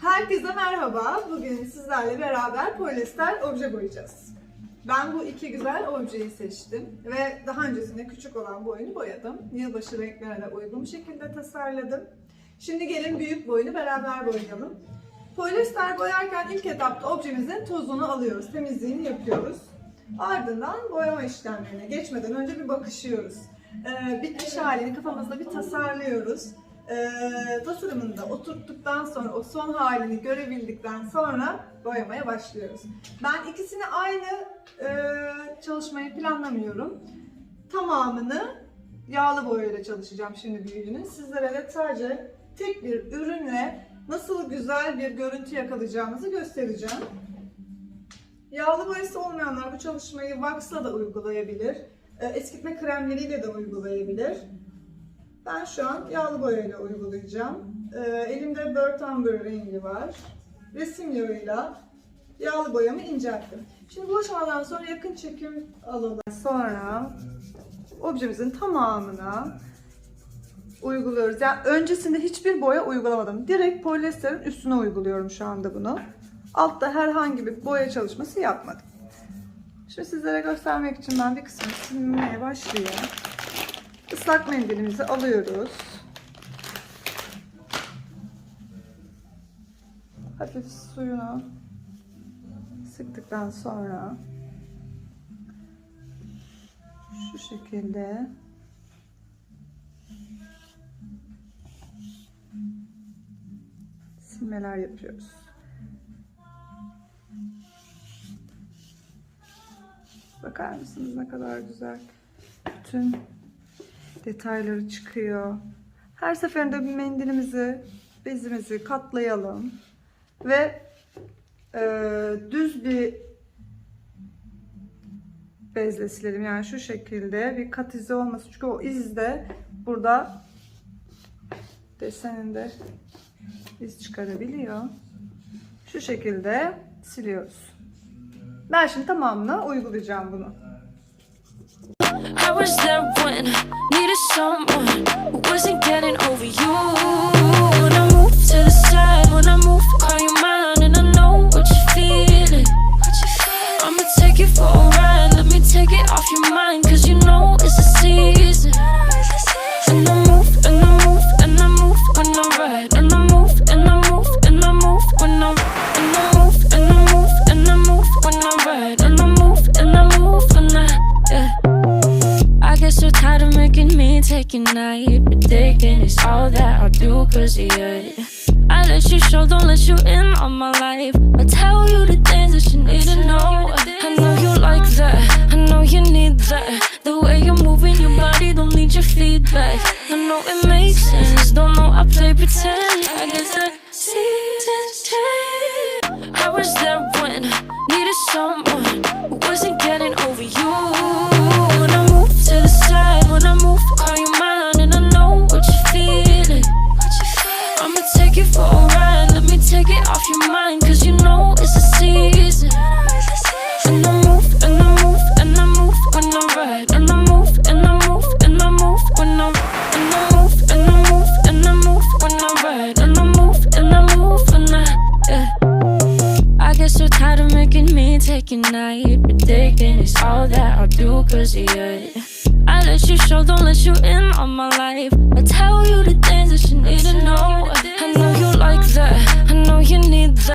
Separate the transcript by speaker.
Speaker 1: Herkese merhaba. Bugün sizlerle beraber polyester obje boyayacağız. Ben bu iki güzel objeyi seçtim ve daha öncesinde küçük olan boyunu boyadım. Yılbaşı renklerine uygun şekilde tasarladım. Şimdi gelin büyük boyunu beraber boyayalım. Polyester boyarken ilk etapta objemizin tozunu alıyoruz, temizliğini yapıyoruz. Ardından boyama işlemlerine geçmeden önce bir bakışıyoruz. Ee, bitmiş halini kafamızda bir tasarlıyoruz. Ee, tasarımını oturttuktan sonra, o son halini görebildikten sonra boyamaya başlıyoruz. Ben ikisini aynı e, çalışmayı planlamıyorum. Tamamını yağlı boyayla çalışacağım şimdi büyüğünün. Sizlere de sadece tek bir ürünle nasıl güzel bir görüntü yakalayacağımızı göstereceğim. Yağlı boyası olmayanlar bu çalışmayı wax'la da uygulayabilir. e, Eskitme kremleriyle de uygulayabilir. Ben şu an yağlı boyayla uygulayacağım. E, Elimde Burnt Umber rengi var. Resim yağıyla yağlı boyamı incelttim. Şimdi bu aşamadan sonra yakın çekim alalım. Sonra objemizin tamamına uyguluyoruz. Yani öncesinde hiçbir boya uygulamadım. Direkt polyesterin üstüne uyguluyorum şu anda bunu. Altta herhangi bir boya çalışması yapmadım. Şimdi sizlere göstermek için ben bir kısmını silmeye başlayayım. Islak mendilimizi alıyoruz. Hafif suyunu sıktıktan sonra şu şekilde silmeler yapıyoruz. Bakar mısınız ne kadar güzel. Bütün detayları çıkıyor. Her seferinde bir mendilimizi, bezimizi katlayalım ve e, düz bir bezle silelim. Yani şu şekilde bir kat izi olmasın. Çünkü o iz de burada deseninde iz çıkarabiliyor. Şu şekilde siliyoruz. Ben şimdi tamamını uygulayacağım bunu.
Speaker 2: I was there when someone who wasn't getting over you. When I move to the side, when I move, call you mine, and I know what you're feeling. I'ma take you for a ride, let me take it off your mind, cause you know it's a season. Making me take a night Ridiculous, all that I'll do cause of you I let you show, don't let you in on my life. I tell you the things that you need to know. I know you like that, I know you need that. The way you're moving your body, don't need your feedback. I know it makes sense, don't know I play pretend I guess that seasons change I was there when I needed someone mind, cause you know it's a season. And I move, and I move, and I move when I ride, and I move, and I move, and I move when I, and I move, and I move, and I move when I ride, and I move, and I move when I, yeah. I get so tired of making me take a night Ridiculous, all that I'll do cause you I let you show, don't let you in on my life. I tell you the things that you need to know. I know you like that, I know you need that.